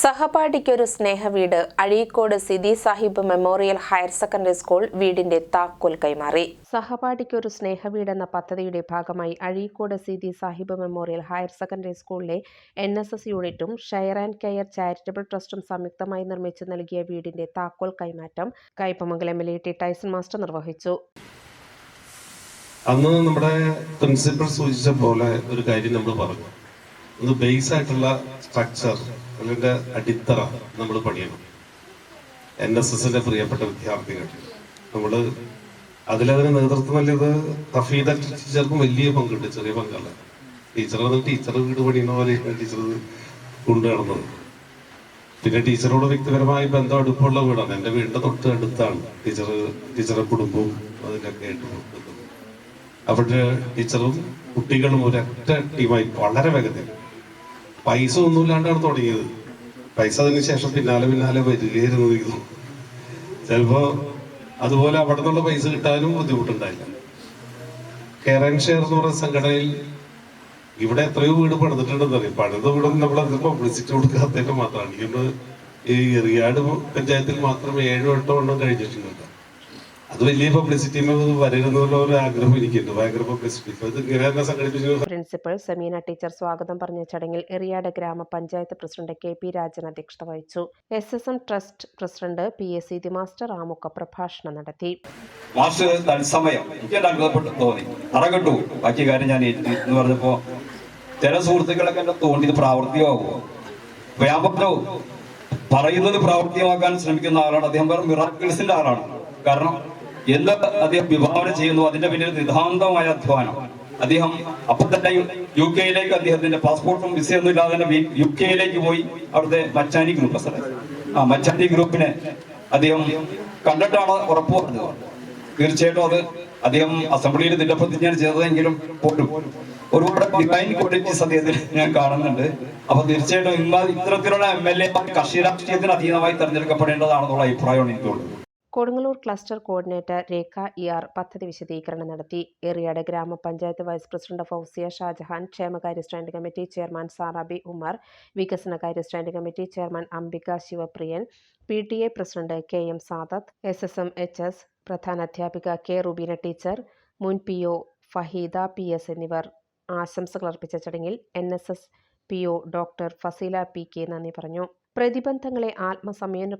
സഹപാഠിക്കൊരു സ്നേഹവീട് Azhikode Seethi Sahib memorial higher secondary school വീടിന്റെ താക്കോൽ കൈമാറി. സഹപാഠിക്കൊരു സ്നേഹവീട് എന്ന പദ്ധതിയുടെ ഭാഗമായി Azhikode Seethi Sahib memorial higher secondary സ്കൂളിലെ എൻ എസ് എസ് യൂണിറ്റും ഷെയർ ആൻഡ് കെയർ ചാരിറ്റബിൾ ട്രസ്റ്റും സംയുക്തമായി നിർമ്മിച്ചു നൽകിയ വീടിന്റെ താക്കോൽ കൈമാറ്റം Kaipamangalam L T Tyson master നിർവഹിച്ചു. അന്ന് നമ്മുടെ പ്രിൻസിപ്പൽ സൂചിച്ച പോലെ ഒരു കാര്യം നമ്മൾ പറഞ്ഞു. ഒന്ന് ബേസ് ആയിട്ടുള്ള സ്ട്രക്ചർ അല്ലെങ്കിൽ അടിത്തറ നമ്മൾ പണിയണം. എൻ എസ് എസിന്റെ പ്രിയപ്പെട്ട വിദ്യാർത്ഥികൾ. നമ്മൾ അതിലതിന് നേതൃത്വം നൽകിയത് ഹഫീദ ടീച്ചർക്കും വലിയ പങ്കുണ്ട് ചെറിയ പങ്കല്ല ടീച്ചർ ടീച്ചർ വീട് പണിയുന്ന പോലെയാണ് ടീച്ചർ കൊണ്ടു നടന്നത്. പിന്നെ ടീച്ചറോട് വ്യക്തിപരമായി ബന്ധം അടുപ്പമുള്ള വീടാണ്. എന്റെ വീടിന്റെ തൊട്ട് അടുത്താണ് ടീച്ചർ ടീച്ചറെ കുടുംബവും അതിന്റെയൊക്കെ ആയിട്ട് അവിടെ ടീച്ചറും കുട്ടികളും ഒരൊറ്റ ടീമായി വളരെ വേഗത്തിൽ പൈസ ഒന്നുമില്ലാണ്ടാണ് തുടങ്ങിയത്. പൈസ അതിന് ശേഷം പിന്നാലെ പിന്നാലെ വരികയായിരുന്നു തോന്നുന്നു ചിലപ്പോ അതുപോലെ അവിടെ നിന്നുള്ള പൈസ കിട്ടാനും ബുദ്ധിമുട്ടുണ്ടായില്ല. കെയർ ആൻഡ് ഷെയർ എന്ന് പറയുന്ന സംഘടനയിൽ ഇവിടെ എത്രയോ വീട് പണിതിട്ടുണ്ടെന്ന് അറിയാം പണിത വീട് നമ്മൾ പബ്ലിസിറ്റി കൊടുക്കാത്തതിന്റെ മാത്രമാണ്. ഇന്ന് ഈ എറിയാട് പഞ്ചായത്തിൽ മാത്രം ഏഴ് എട്ടോ എണ്ണം കഴിഞ്ഞിട്ടുണ്ട് അത് വലിയ പബ്ലിസിറ്റി വരരുന്നുള്ള ഒരു ആഗ്രഹം എനിക്കുണ്ട്. ഭയങ്കര പബ്ലിസിറ്റി ഇപ്പൊ ഇത് ഇങ്ങനെ സംഘടിപ്പിച്ചു പ്രിൻസിപ്പൽ സെമീന ടീച്ചർ സ്വാഗതം പറഞ്ഞ ചടങ്ങിൽ എറിയാട് ഗ്രാമപഞ്ചായത്ത് പ്രസിഡന്റ് കെ പി രാജൻ അധ്യക്ഷത വഹിച്ചു. S S M trust president P S C the master ആമുഖ പ്രഭാഷണം നടത്തി. മാസ്റ്റർ തത്സമയം എനിക്ക് തോന്നി? തറകെട്ടു ബാക്കി കാര്യം ഞാൻ എന്ന് പറഞ്ഞപ്പോ ചില സുഹൃത്തുക്കളൊക്കെ എന്നെ തോന്നി ഇത് പ്രാവർത്തികമാകുമോ അപ്പൊ പറയുന്നത് പ്രാവർത്തികമാക്കാൻ ശ്രമിക്കുന്ന ആളാണ്. അദ്ദേഹം പറഞ്ഞ മിറാക്കിൾസിന്റെ ആളാണ്. കാരണം എന്ത് അദ്ദേഹം വിഭാവന ചെയ്യുന്നു? അതിന്റെ പിന്നിൽ നിതാന്തമായ അധ്വാനം. അദ്ദേഹം അപ്പൊ തന്നെ യു കെയിലേക്ക് അദ്ദേഹത്തിന്റെ പാസ്പോർട്ടും വിസയൊന്നും ഇല്ലാതെ തന്നെ യു കെയിലേക്ക് പോയി അവിടുത്തെ മച്ചാനി ഗ്രൂപ്പ് സാറേ. ആ മച്ചാനി ഗ്രൂപ്പിനെ അദ്ദേഹം കണ്ടിട്ടാണ് ഉറപ്പ് പറഞ്ഞത് തീർച്ചയായിട്ടും അത് അദ്ദേഹം അസംബ്ലിയിൽ ദിനപ്രതിജ്ഞ ചെയ്തതെങ്കിലും പോലും. ഒരുപാട് ഡിവൈൻ ക്വാളിറ്റീസ് അദ്ദേഹത്തിൽ ഞാൻ കാണുന്നുണ്ട്. അപ്പൊ തീർച്ചയായിട്ടും ഇന്ന് ഇത്തരത്തിലുള്ള എം എൽ എ കക്ഷി രാഷ്ട്രീയത്തിന് അതീതമായി തെരഞ്ഞെടുക്കപ്പെടേണ്ടതാണെന്നുള്ള അഭിപ്രായമാണ് എനിക്കുള്ളത്. Kodungallur cluster coordinator Rekha E R പദ്ധതി വിശദീകരണം നടത്തി. എറിയാട് ഗ്രാമപഞ്ചായത്ത് വൈസ് പ്രസിഡന്റ് ഫൗസിയ ഷാജഹാൻ ക്ഷേമകാര്യ stand committee chairman Sarabi Umar വികസനകാര്യ stand committee chairman Ambika Sivapriyan P T A president K M Sadath S S M H S പ്രധാന അധ്യാപിക കെ റുബീന ടീച്ചർ മുൻ P O Faheeda P S എന്നിവർ ആശംസകൾ അർപ്പിച്ച ചടങ്ങിൽ N S S P O doctor Faseela P K നന്ദി പറഞ്ഞു. പ്രതിബന്ധങ്ങളെ ആത്മസംയമന